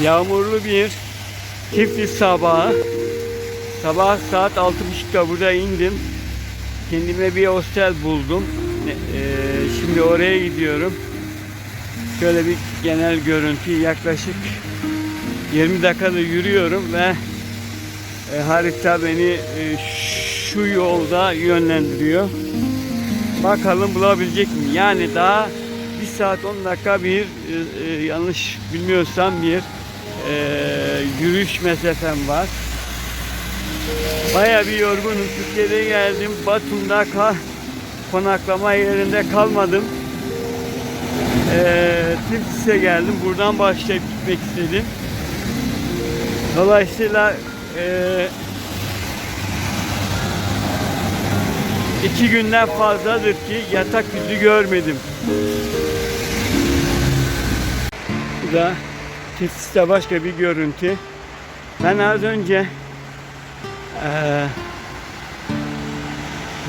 Yağmurlu bir Tiflis sabahı. Sabah saat 6.30'da burada indim. Kendime bir hostel buldum. E, şimdi oraya gidiyorum. Şöyle bir genel görüntü yaklaşık 20 dakikada yürüyorum ve e, harita beni e, şu yolda yönlendiriyor. Bakalım bulabilecek mi? Yani daha 1 saat 10 dakika bir e, e, yanlış bilmiyorsam bir e, yürüyüş mesafem var. Baya bir yorgunum. Türkiye'de geldim. Batum'da kal konaklama yerinde kalmadım. Ee, Tiflis'e geldim. Buradan başlayıp gitmek istedim. Dolayısıyla e, iki günden fazladır ki yatak yüzü görmedim. Bu da Tiflis'te başka bir görüntü. Ben az önce eee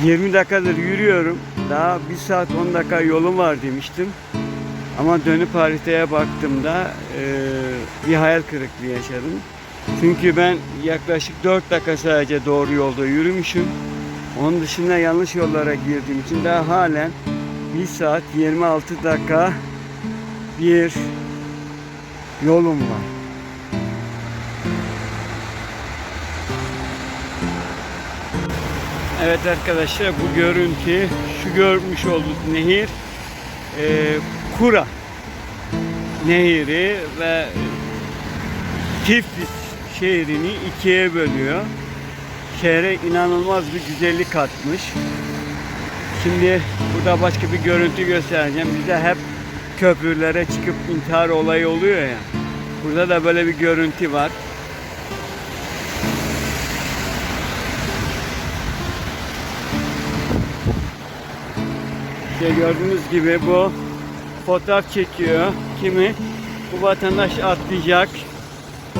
20 dakikadır yürüyorum. Daha 1 saat 10 dakika yolum var demiştim. Ama dönüp haritaya baktığımda eee, bir hayal kırıklığı yaşadım. Çünkü ben yaklaşık 4 dakika sadece doğru yolda yürümüşüm. Onun dışında yanlış yollara girdiğim için daha halen 1 saat 26 dakika bir yolum var. Evet arkadaşlar bu görüntü şu görmüş olduk nehir e, Kura nehri ve Tiflis şehrini ikiye bölüyor. Şehre inanılmaz bir güzellik katmış. Şimdi burada başka bir görüntü göstereceğim. Bize hep köprülere çıkıp intihar olayı oluyor ya. Burada da böyle bir görüntü var. İşte gördüğünüz gibi bu fotoğraf çekiyor. Kimi? Bu vatandaş atlayacak.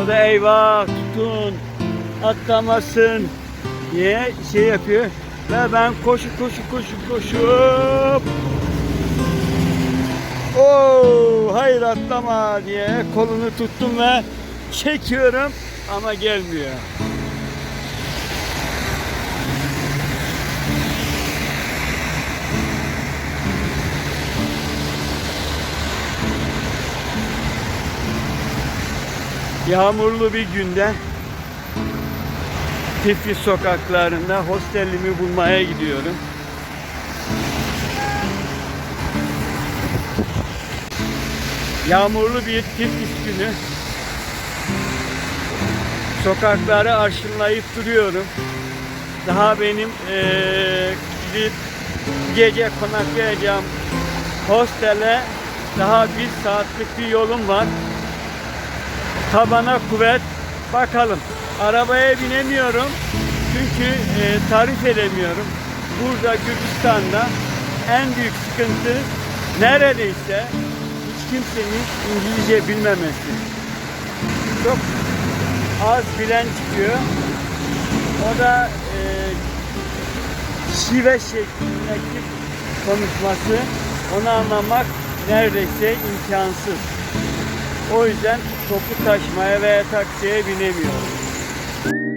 O da eyvah tutun atlamasın diye şey yapıyor. Ve ben koşu koşu koşu koşup hayır atlama diye kolunu tuttum ve çekiyorum ama gelmiyor. Yağmurlu bir günde Tiflis sokaklarında hostellimi bulmaya gidiyorum. Yağmurlu bir Tiflis günü. Sokakları arşınlayıp duruyorum. Daha benim eee gidip gece konaklayacağım hostele daha bir saatlik bir yolum var. Tabana kuvvet. Bakalım. Arabaya binemiyorum. Çünkü e, tarif edemiyorum. Burada Gürcistan'da en büyük sıkıntı neredeyse kimsenin İngilizce bilmemesi. Çok az bilen çıkıyor. O da e, şive şeklindeki konuşması onu anlamak neredeyse imkansız. O yüzden toplu taşımaya veya taksiye binemiyorum.